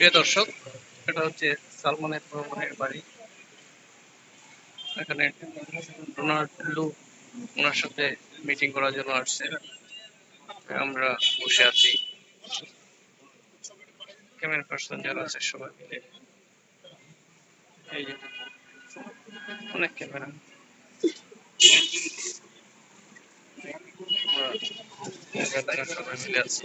প্রিয় দর্শক, এটা হচ্ছে সালমানের ভ্রমণের বাড়ি। এখানে ডোনাল্ড লু ওনার সাথে মিটিং করার জন্য আসছে। আমরা বসে আছি। ক্যামেরা পার্সন যারা আছে, সবাই মিলে। এই অনেক ক্যামেরা। আমরা সবাই মিলে আছি।